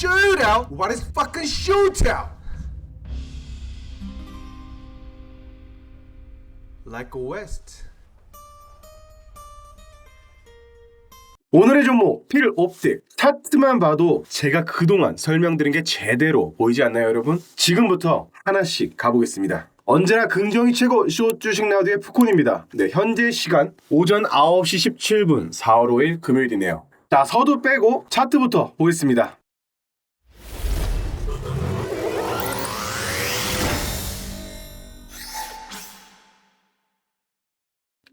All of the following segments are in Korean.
shootout? What is fucking shootout? Like West. 오늘의 종목 필 옵틱 차트만 봐도 제가 그동안 설명드린 게 제대로 보이지 않나요 여러분? 지금부터 하나씩 가보겠습니다 언제나 긍정이 최고 숏 주식 나우드의 푸콘입니다 네 현재 시간 오전 9시 17분 4월 5일 금요일이네요 자 서두 빼고 차트부터 보겠습니다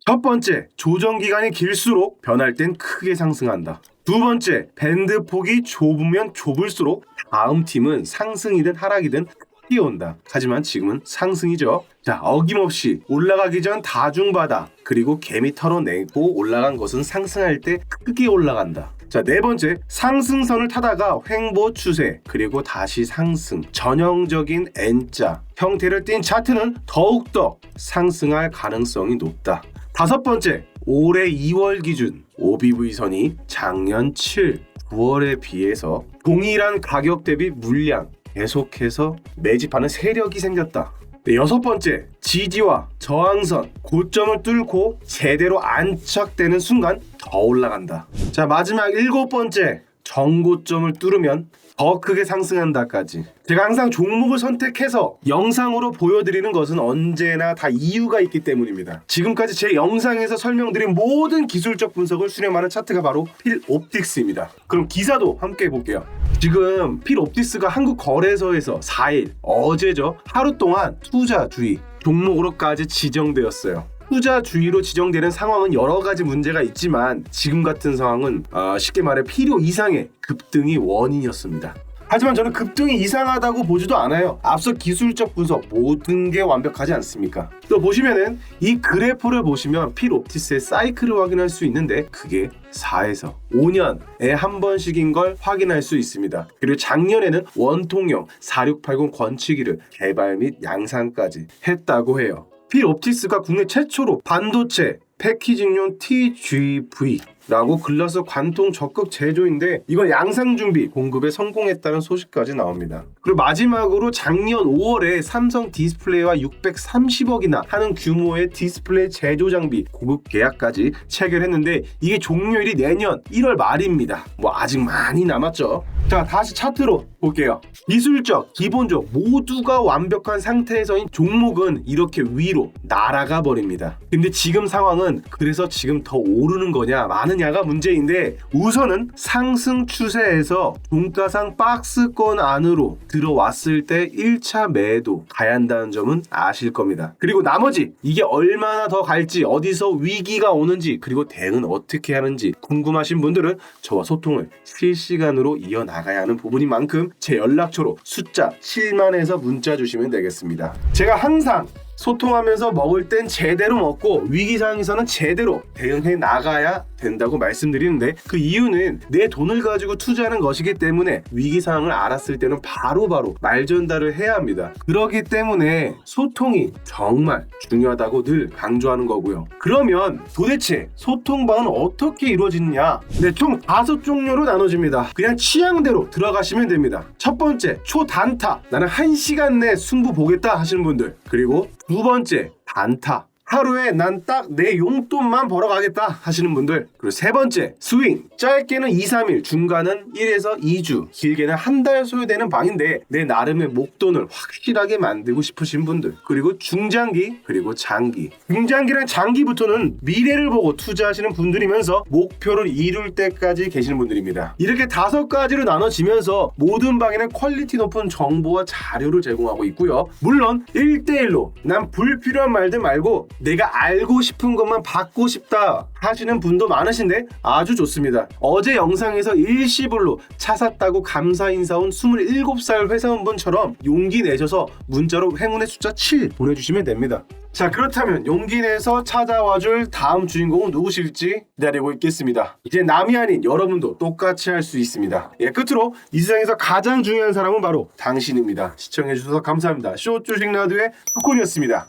첫 번째, 조정 기간이 길수록 변할 땐 크게 상승한다. 두 번째, 밴드 폭이 좁으면 좁을수록 다음 팀은 상승이든 하락이든 뛰어온다. 하지만 지금은 상승이죠. 자, 어김없이 올라가기 전 다중바다 그리고 개미 털어내고 올라간 것은 상승할 때 크게 올라간다. 자, 네 번째, 상승선을 타다가 횡보 추세, 그리고 다시 상승, 전형적인 N자 형태를 띈 차트는 더욱더 상승할 가능성이 높다. 다섯 번째, 올해 2월 기준 OBV선이 작년 7, 9월에 비해서 동일한 가격 대비 물량 계속해서 매집하는 세력이 생겼다. 네, 여섯 번째, 지지와 저항선, 고점을 뚫고 제대로 안착되는 순간 더 올라간다. 자, 마지막 일곱 번째, 정고점을 뚫으면 더 크게 상승한다까지. 제가 항상 종목을 선택해서 영상으로 보여드리는 것은 언제나 다 이유가 있기 때문입니다. 지금까지 제 영상에서 설명드린 모든 기술적 분석을 수렴하는 차트가 바로 필 옵틱스입니다. 그럼 기사도 함께 볼게요. 지금 필 옵틱스가 한국 거래소에서 4일 어제죠 하루 동안 투자 주의 종목으로까지 지정되었어요. 투자 주의로 지정되는 상황은 여러 가지 문제가 있지만 지금 같은 상황은 어, 쉽게 말해 필요 이상의 급등이 원인이었습니다. 하지만 저는 급등이 이상하다고 보지도 않아요. 앞서 기술적 분석 모든 게 완벽하지 않습니까? 또 보시면은 이 그래프를 보시면 필 옵티스의 사이클을 확인할 수 있는데 그게 4에서 5년에 한 번씩인 걸 확인할 수 있습니다. 그리고 작년에는 원통형 4680 권치기를 개발 및 양산까지 했다고 해요. 필 옵티스가 국내 최초로 반도체 패키징용 TGV 라고 글라스 관통 적극 제조인데 이건 양상 준비 공급에 성공했다는 소식까지 나옵니다. 그리고 마지막으로 작년 5월에 삼성 디스플레이와 630억이나 하는 규모의 디스플레이 제조 장비 고급 계약까지 체결했는데 이게 종료일이 내년 1월 말입니다. 뭐 아직 많이 남았죠. 자 다시 차트로 볼게요. 기술적, 기본적 모두가 완벽한 상태에서인 종목은 이렇게 위로 날아가 버립니다. 근데 지금 상황은 그래서 지금 더 오르는 거냐 마느냐가 문제인데 우선은 상승 추세에서 종가상 박스권 안으로 들어왔을 때 1차 매도 가야 한다는 점은 아실 겁니다. 그리고 나머지 이게 얼마나 더 갈지 어디서 위기가 오는지 그리고 대응은 어떻게 하는지 궁금하신 분들은 저와 소통을 실시간으로 이어나 가야 하는 부분인 만큼 제 연락처로 숫자 7만에서 문자 주시면 되겠습니다. 제가 항상 소통하면서 먹을 땐 제대로 먹고 위기 상황에서는 제대로 대응해 나가야 된다고 말씀드리는데 그 이유는 내 돈을 가지고 투자하는 것이기 때문에 위기 상황을 알았을 때는 바로바로 말 전달을 해야 합니다. 그렇기 때문에 소통이 정말 중요하다고 늘 강조하는 거고요. 그러면 도대체 소통 방은 어떻게 이루어지느냐? 네, 총 다섯 종류로 나눠집니다. 그냥 취향대로 들어가시면 됩니다. 첫 번째, 초단타. 나는 한 시간 내 승부 보겠다 하시는 분들. 그리고 두 번째, 단타. 하루에 난 딱 내 용돈만 벌어가겠다 하시는 분들 그리고 세 번째 스윙. 짧게는 2, 3일 중간은 1에서 2주 길게는 한 달 소요되는 방인데 내 나름의 목돈을 확실하게 만들고 싶으신 분들 그리고 중장기 그리고 장기. 중장기랑 장기부터는 미래를 보고 투자하시는 분들이면서 목표를 이룰 때까지 계시는 분들입니다. 이렇게 다섯 가지로 나눠지면서 모든 방에는 퀄리티 높은 정보와 자료를 제공하고 있고요. 물론 1대1로 난 불필요한 말들 말고 내가 알고 싶은 것만 받고 싶다 하시는 분도 많으신데 아주 좋습니다. 어제 영상에서 일시불로 차 샀다고 감사 인사 온 27살 회사원분처럼 용기 내셔서 문자로 행운의 숫자 7 보내주시면 됩니다. 자 그렇다면 용기 내서 찾아와줄 다음 주인공은 누구실지 기다리고 있겠습니다. 이제 남이 아닌 여러분도 똑같이 할 수 있습니다. 예 끝으로 이 세상에서 가장 중요한 사람은 바로 당신입니다. 시청해주셔서 감사합니다. 쇼 주식 라디오의 푸콘이었습니다.